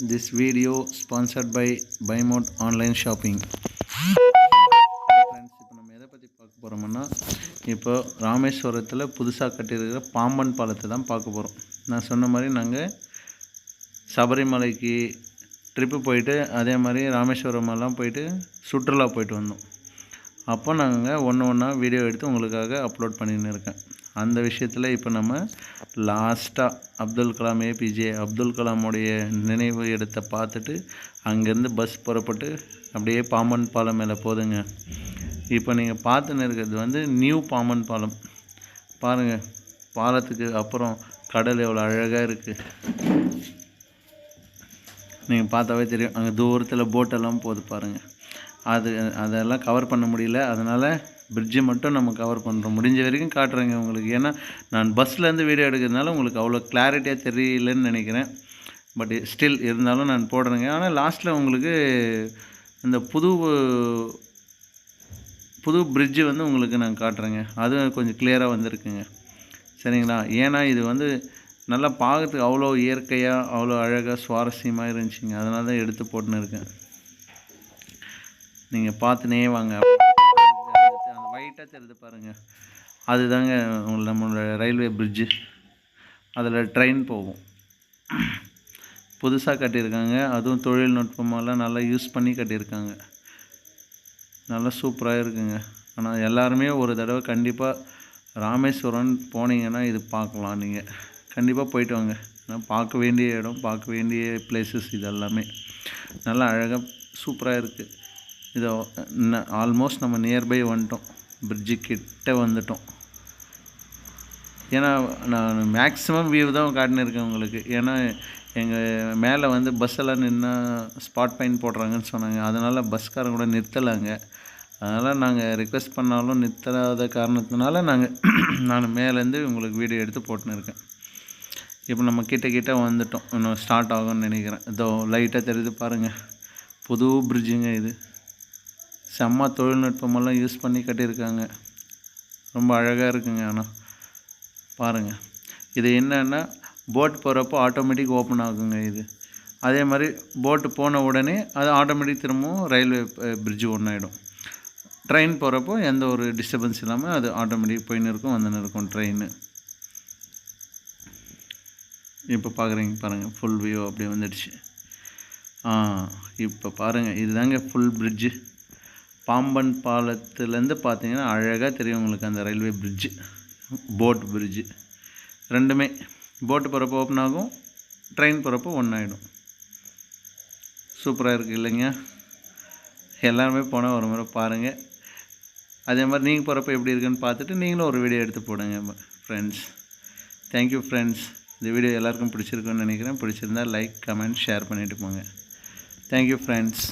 This video sponsored by Buymode Online Shopping. Friends இப்போ நம்ம எதை பற்றி பார்க்க போகிறோம்னா இப்போ ராமேஸ்வரத்தில் புதுசாக கட்டியிருக்கிற பாம்பன் பாலத்தை தான் பார்க்க போகிறோம் நான் சொன்ன மாதிரி நாங்கள் சபரிமலைக்கு ட்ரிப்பு போயிட்டு அதே மாதிரி ராமேஸ்வரமெல்லாம் போயிட்டு சுற்றுலா போயிட்டு வந்தோம். அப்போ நாங்கள் ஒன்று ஒன்றா வீடியோ எடுத்து உங்களுக்காக அப்லோட் பண்ணின்னு இருக்கேன். அந்த விஷயத்தில் இப்போ நம்ம லாஸ்ட்டாக அப்துல் கலாம் ஏபிஜே அப்துல் கலாமுடைய நினைவு இடத்தை பார்த்துட்டு அங்கேருந்து பஸ் புறப்பட்டு அப்படியே பாம்பன் பாலம் மேலே போதுங்க. இப்போ நீங்கள் பார்த்துன்னு இருக்கிறது வந்து நியூ பாம்பன் பாலம். பாருங்கள் பாலத்துக்கு அப்புறம் கடல் எவ்வளோ அழகாக இருக்குது நீங்கள் பார்த்தாவே தெரியும் அங்கே தூரத்தில் போட்டெல்லாம் போகுது பாருங்கள் அது அதெல்லாம் கவர் பண்ண முடியல. அதனால் பிரிட்ஜை மட்டும் நம்ம கவர் பண்ணுறோம் முடிஞ்ச வரைக்கும் காட்டுறேங்க உங்களுக்கு. ஏன்னா நான் பஸ்லேருந்து வீடியோ எடுக்கிறதுனால உங்களுக்கு அவ்வளோ கிளாரிட்டியாக தெரியலன்னு நினைக்கிறேன். பட் ஸ்டில் இருந்தாலும் நான் போடுறேங்க. ஆனால் லாஸ்ட்டில் உங்களுக்கு இந்த புது புது பிரிட்ஜு வந்து உங்களுக்கு நான் காட்டுறேங்க. அதுவும் கொஞ்சம் கிளியராக வந்திருக்குங்க. சரிங்களா? ஏன்னா இது வந்து நல்லா பார்க்கறதுக்கு அவ்வளோ இயற்கையாக அவ்வளோ அழகாக சுவாரஸ்யமாக இருந்துச்சுங்க. அதனால தான் எடுத்து போட்டுன்னு இருக்கேன். நீங்கள் பார்த்துனே வாங்க. அந்த ஒயிட்டாக தெரிஞ்சு பாருங்கள் அதுதாங்க உங்கள- நம்மளோட ரயில்வே பிரிட்ஜு அதில் ட்ரெயின் போகும். புதுசாக கட்டியிருக்காங்க. அதுவும் தொழில்நுட்பமெல்லாம் நல்லா யூஸ் பண்ணி கட்டியிருக்காங்க. நல்லா சூப்பராக இருக்குங்க. ஆனால் எல்லாருமே ஒரு தடவை கண்டிப்பாக ராமேஸ்வரம் போனீங்கன்னா இது பார்க்கலாம் நீங்கள் கண்டிப்பாக போயிட்டு வாங்க. ஏன்னா பார்க்க வேண்டிய இடம் பார்க்க வேண்டிய பிளேசஸ் இது எல்லாமே நல்லா அழகாக சூப்பராக இருக்குது இதோ ஆல்மோஸ்ட் நம்ம நியர்பை வந்துட்டோம். பிரிட்ஜு கிட்ட வந்துட்டோம். ஏன்னா நான் மேக்ஸிமம் வியூ தான் காட்டினிருக்கேன் உங்களுக்கு. ஏன்னா எங்கள் மேலே வந்து பஸ்ஸெல்லாம் நின்று ஸ்பாட் பாயிண்ட் போடுறாங்கன்னு சொன்னாங்க. அதனால் பஸ்காரங்க கூட நிறுத்தலைங்க. அதனால் நாங்கள் ரிக்வெஸ்ட் பண்ணாலும் நிறுத்தாத காரணத்தினால நாங்கள் நான் மேலேருந்து உங்களுக்கு வீடியோ எடுத்து போட்டுன்னு இருக்கேன் இப்போ நம்ம கிட்ட கிட்ட வந்துட்டோம். இன்னும் ஸ்டார்ட் ஆகும்னு நினைக்கிறேன். இதோ லைட்டாக தெரியுது பாருங்கள் புது பிரிட்ஜுங்க இது. செம்ம தொழில்நுட்பமெல்லாம் யூஸ் பண்ணி கட்டியிருக்காங்க. ரொம்ப அழகாக இருக்குங்க ஆனால் பாருங்கள் இது என்னென்னா போட் போகிறப்போ ஆட்டோமேட்டிக் ஓப்பன் ஆகுங்க இது. அதே மாதிரி போட்டு போன உடனே அது ஆட்டோமேட்டிக் திரும்பவும் ரயில்வே பிரிட்ஜு ஆகிடும் ட்ரெயின் போகிறப்போ எந்த ஒரு டிஸ்டர்பன்ஸ் இல்லாமல் அது ஆட்டோமேட்டிக் போயின்னு இருக்கும் வந்துன்னு இருக்கும் ட்ரெயின் இப்போ பார்க்குறீங்க பாருங்கள் ஃபுல் வியூ அப்படியே வந்துடுச்சு. இப்போ பாருங்கள் இதுதாங்க ஃபுல் பிரிட்ஜு பாம்பன் பாலத்துலேருந்து பார்த்தீங்கன்னா அழகாக தெரியும் உங்களுக்கு அந்த ரயில்வே பிரிட்ஜு போட் பிரிட்ஜு ரெண்டுமே. போட்டு போகிறப்போ ஓப்பன் ஆகும் ட்ரெயின் போகிறப்போ ஒன்றாயிடும் சூப்பராக இருக்குது இல்லைங்க? எல்லாருமே போனால் ஒரு முறை பாருங்கள் அதே மாதிரி நீங்கள் போகிறப்ப எப்படி இருக்குன்னு பார்த்துட்டு நீங்களும் ஒரு வீடியோ எடுத்து போடுங்க ஃப்ரெண்ட்ஸ் தேங்க்யூ ஃப்ரெண்ட்ஸ் இந்த வீடியோ எல்லாருக்கும் பிடிச்சிருக்குன்னு நினைக்கிறேன். பிடிச்சிருந்தா லைக் கமெண்ட் ஷேர் பண்ணிவிட்டு போங்க. Thank you friends